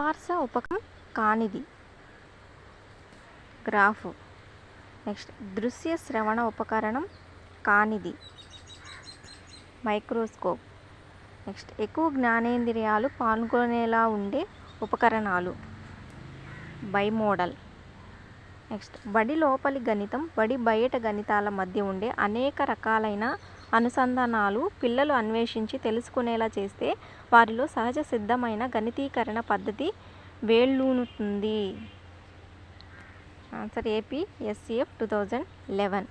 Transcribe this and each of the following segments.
పార్శ ఉపకం కానిది. Graph. Next దృశ్య శ్రవణ ఉపకరణం కానిది. మైక్రోస్కోప్. నెక్స్ట్ ఎక్కువ జ్ఞానేంద్రియాలు పాల్గొనేలా ఉండే ఉపకరణాలు. బైమోడల్. నెక్స్ట్ బడి లోపలి గణితం బడి బయట గణితాల మధ్య ఉండే అనేక రకాలైన అనుసంధానాలు పిల్లలు అన్వేషించి తెలుసుకునేలా చేస్తే వారిలో సహజ సిద్ధమైన గణితీకరణ పద్ధతి వేళ్ళూనుతుంది. Answer AP SCF two thousand eleven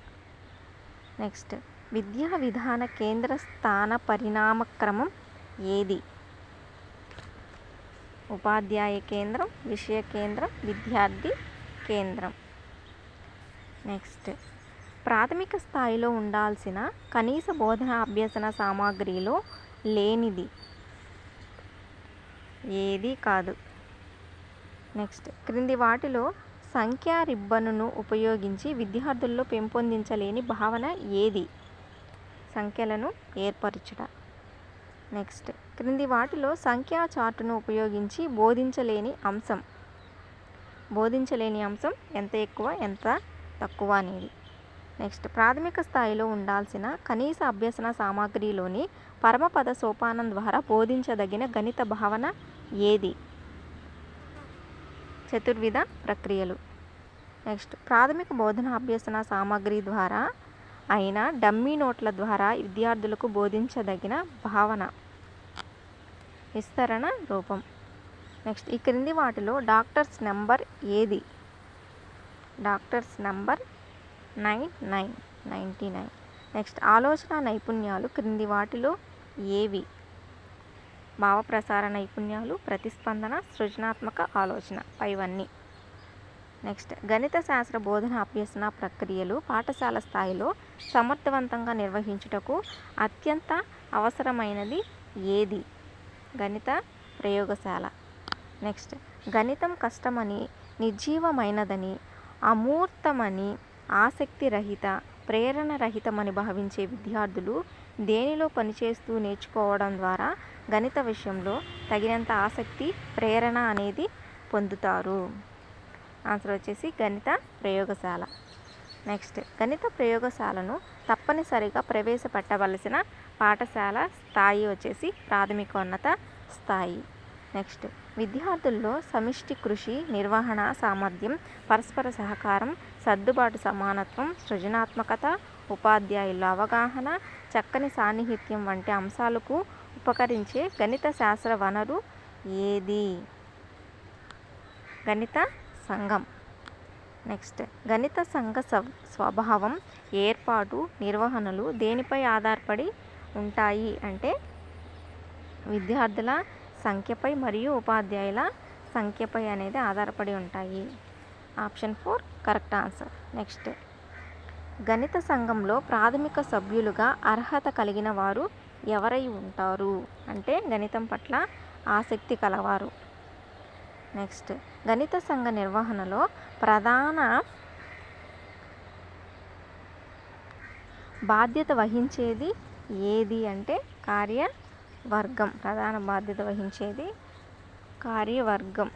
next విద్యా విధాన కేంద్ర స్థాన పరిణామక్రమం ఏది? ఉపాధ్యాయ కేంద్రం విషయ కేంద్రం విద్యార్థి కేంద్రం. నెక్స్ట్ ప్రాథమిక స్థాయిలో ఉండాల్సిన కనీస బోధన అభ్యసన సామాగ్రిలో లేనిది ఏది కాదు. నెక్స్ట్ క్రింది వాటిలో సంఖ్యా రిబ్బనును ఉపయోగించి విద్యార్థుల్లో పెంపొందించలేని భావన ఏది? సంఖ్యలను ఏర్పరచుట. నెక్స్ట్ క్రింది వాటిలో సంఖ్యా చార్టును ఉపయోగించి బోధించలేని అంశం. బోధించలేని అంశం ఎంత ఎక్కువ ఎంత తక్కువ అనేది. నెక్స్ట్. ప్రాథమిక స్థాయిలో ఉండాల్సిన కనీస అభ్యసన సామాగ్రిలోని పరమపద సోపానం ద్వారా బోధించదగిన గణిత భావన ఏది? చతుర్విధ ప్రక్రియలు. నెక్స్ట్. ప్రాథమిక బోధన అభ్యసన సామాగ్రి ద్వారా అయిన డమ్మీ నోట్ల ద్వారా విద్యార్థులకు బోధించదగిన భావన. విస్తరణ రూపం. నెక్స్ట్. ఈ క్రింది వాటిలో డాక్టర్స్ నెంబర్ ఏది? Doctors number nine nine ninety nine. Next ఆలోచన నైపుణ్యాలు క్రింది వాటిలో ఏవి? భావప్రసార నైపుణ్యాలు ప్రతిస్పందన సృజనాత్మక ఆలోచన పైవన్నీ. నెక్స్ట్ గణిత శాస్త్ర బోధన అభ్యసన ప్రక్రియలు పాఠశాల స్థాయిలో సమర్థవంతంగా నిర్వహించుటకు అత్యంత అవసరమైనది ఏది? గణిత ప్రయోగశాల. నెక్స్ట్ గణితం కష్టమని నిర్జీవమైనదని అమూర్తమని ఆసక్తి రహిత ప్రేరణ రహితమని భావించే విద్యార్థులు దేనిలో పనిచేస్తూ నేర్చుకోవడం ద్వారా గణిత విషయంలో తగినంత ఆసక్తి ప్రేరణ అనేది పొందుతారు. ఆన్సర్ వచ్చేసి గణిత ప్రయోగశాల. నెక్స్ట్ గణిత ప్రయోగశాలను తప్పనిసరిగా ప్రవేశపెట్టవలసిన పాఠశాల స్థాయి వచ్చేసి ప్రాథమికోన్నత స్థాయి. నెక్స్ట్. విద్యార్థుల్లో సమిష్టి కృషి నిర్వహణ సామర్థ్యం పరస్పర సహకారం సర్దుబాటు సమానత్వం సృజనాత్మకత ఉపాధ్యాయుల అవగాహన చక్కని సాన్నిహిత్యం వంటి అంశాలకు ఉపకరించే గణిత శాస్త్ర వనరు ఏది? గణిత సంఘం. నెక్స్ట్. గణిత సంఘ స్వభావం ఏర్పాటు నిర్వహణలు దేనిపై ఆధారపడి ఉంటాయి? అంటే విద్యార్థుల సంఖ్యపై మరియు ఉపాధ్యాయుల సంఖ్యపై అనేది ఆధారపడి ఉంటాయి. Option four correct answer. Next. గణిత సంఘంలో ప్రాథమిక సభ్యులుగా అర్హత కలిగిన వారు ఎవరై ఉంటారు? అంటే గణితం పట్ల ఆసక్తి కలవారు. నెక్స్ట్. గణిత సంఘ నిర్వహణలో ప్రధాన బాధ్యత వహించేది ఏది? అంటే కార్య వర్గం ప్రధాన బాధ్యత వహించేది కార్యవర్గం.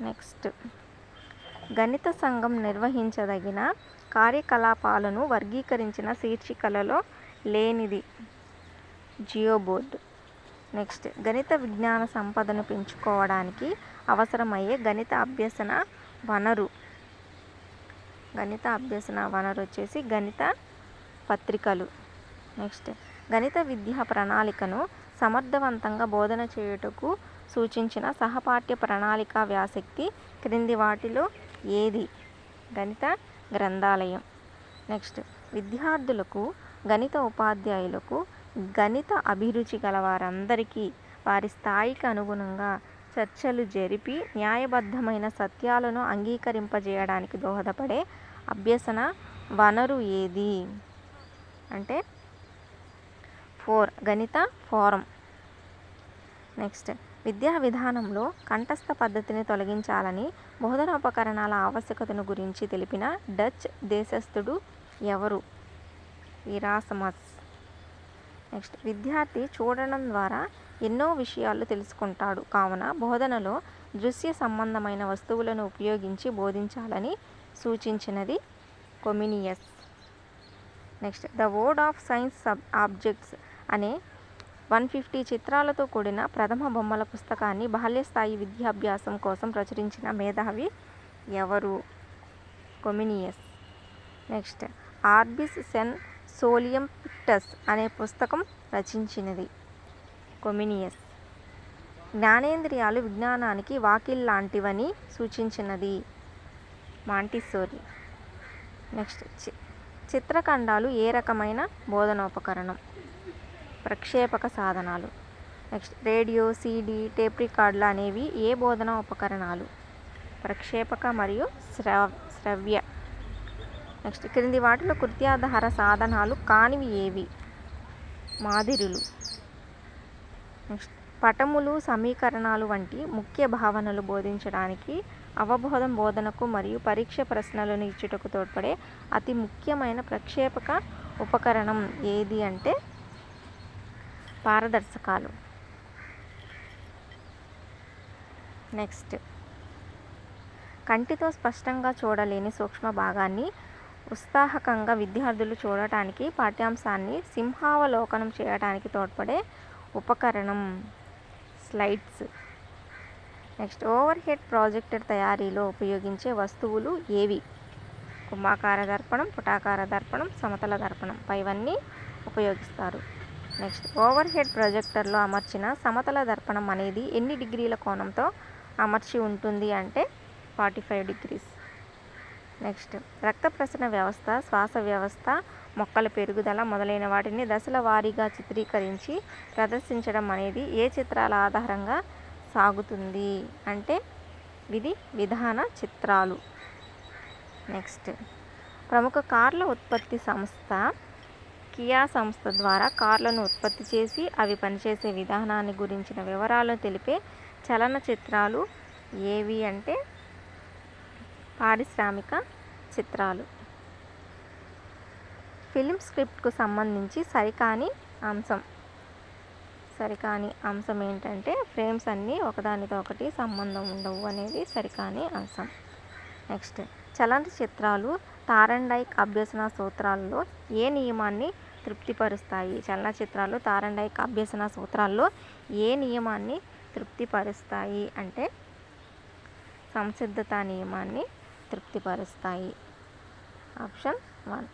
నెక్స్ట్. గణిత సంఘం నిర్వహించదగిన కార్యకలాపాలను వర్గీకరించిన శీర్షికలలో లేనిది జియో బోర్డు. నెక్స్ట్. గణిత విజ్ఞాన సంపదను పెంచుకోవడానికి అవసరమయ్యే గణిత అభ్యసన వనరు. గణిత అభ్యసన వనరు వచ్చేసి గణిత పత్రికలు. నెక్స్ట్. గణిత విద్యా ప్రణాళికను సమర్థవంతంగా బోధన చేయుటకు సూచించిన సహపాఠ్య ప్రణాళిక వ్యాసక్తి క్రింది వాటిలో ఏది? గణిత గ్రంథాలయం. నెక్స్ట్. విద్యార్థులకు గణిత ఉపాధ్యాయులకు గణిత అభిరుచి గల వారందరికీ వారి స్థాయికి అనుగుణంగా చర్చలు జరిపి న్యాయబద్ధమైన సత్యాలను అంగీకరింపజేయడానికి దోహదపడే అభ్యసన వనరు ఏది? అంటే ఫోర్. గణిత ఫోరం. నెక్స్ట్. విద్యా విధానంలో కంఠస్థ పద్ధతిని తొలగించాలని బోధనోపకరణాల ఆవశ్యకతను గురించి తెలిపిన డచ్ దేశస్థుడు ఎవరు? Erasmus next. విద్యార్థి చూడడం ద్వారా ఎన్నో విషయాలు తెలుసుకుంటాడు. కావున బోధనలో దృశ్య సంబంధమైన వస్తువులను ఉపయోగించి బోధించాలని సూచించినది Comenius. Next. The word of science sub objects అనే వన్ ఫిఫ్టీ చిత్రాలతో కూడిన ప్రథమ బొమ్మల పుస్తకాన్ని బాల్యస్థాయి విద్యాభ్యాసం కోసం ప్రచురించిన మేధావి ఎవరు? Comenius. Next. Orbis Sensualium Pictus అనే పుస్తకం రచించినది. కొమినియస్. జ్ఞానేంద్రియాలు విజ్ఞానానికి వాకిల్ లాంటివని సూచించినది. మాంటిసోరి. నెక్స్ట్. చి చిత్రఖండాలు ఏ రకమైన బోధనోపకరణం? ప్రక్షేపక సాధనాలు. నెక్స్ట్ రేడియో సీడీ టేప్ రికార్డులు అనేవి ఏ బోధన ఉపకరణాలు? ప్రక్షేపక మరియు శ్రవ శ్రవ్య. నెక్స్ట్ క్రింది వాటిలో కృత్యాధార సాధనాలు కానివి ఏవి? మాదిరులు. నెక్స్ట్ పటములు సమీకరణాలు వంటి ముఖ్య భావనలు బోధించడానికి అవబోధం బోధనకు మరియు పరీక్ష ప్రశ్నలను ఇచ్చుటకు తోడ్పడే అతి ముఖ్యమైన ప్రక్షేపక ఉపకరణం ఏది అంటే పారదర్శకాలు. నెక్స్ట్. కంటితో స్పష్టంగా చూడలేని సూక్ష్మ భాగాన్ని ఉత్సాహకంగా విద్యార్థులు చూడటానికి పాఠ్యాంశాన్ని సింహావలోకనం చేయడానికి తోడ్పడే ఉపకరణం. Slides. Next. Overhead projector తయారీలో ఉపయోగించే వస్తువులు ఏవి? కుంభాకార దర్పణం పుటాకార దర్పణం సమతల దర్పణం. పైవన్నీ ఉపయోగిస్తారు. నెక్స్ట్. ఓవర్ హెడ్ ప్రొజెక్టర్లో అమర్చిన సమతల దర్పణం అనేది ఎన్ని డిగ్రీల కోణంతో అమర్చి ఉంటుంది అంటే ఫార్టీ ఫైవ్ డిగ్రీస్. నెక్స్ట్. రక్త ప్రసరణ వ్యవస్థ శ్వాస వ్యవస్థ మొక్కల పెరుగుదల మొదలైన వాటిని దశల వారీగా చిత్రీకరించి ప్రదర్శించడం అనేది ఏ చిత్రాల ఆధారంగా సాగుతుంది అంటే ఇది విధాన చిత్రాలు. నెక్స్ట్. ప్రముఖ కార్ల ఉత్పత్తి సంస్థ కియా సంస్థ ద్వారా కార్లను ఉత్పత్తి చేసి అవి పనిచేసే విధానాన్ని గురించిన వివరాలను తెలిపే చలనచిత్రాలు ఏవి అంటే పారిశ్రామిక చిత్రాలు. ఫిలిం స్క్రిప్ట్కు సంబంధించి సరికాని అంశం. సరికాని అంశం ఏంటంటే ఫ్రేమ్స్ అన్నీ ఒకదానితో ఒకటి సంబంధం ఉండవు అనేది సరికాని అంశం. నెక్స్ట్ చలనచిత్రాలు తారండైక్ అభ్యసన సూత్రాల్లో ఏ నియమాన్ని తృప్తిపరుస్తాయి? చలనచిత్రాలు తారండైక్ అభ్యసన సూత్రాల్లో ఏ నియమాన్ని తృప్తిపరుస్తాయి? అంటే సంసిద్ధత నియమాన్ని తృప్తిపరుస్తాయి. Option one.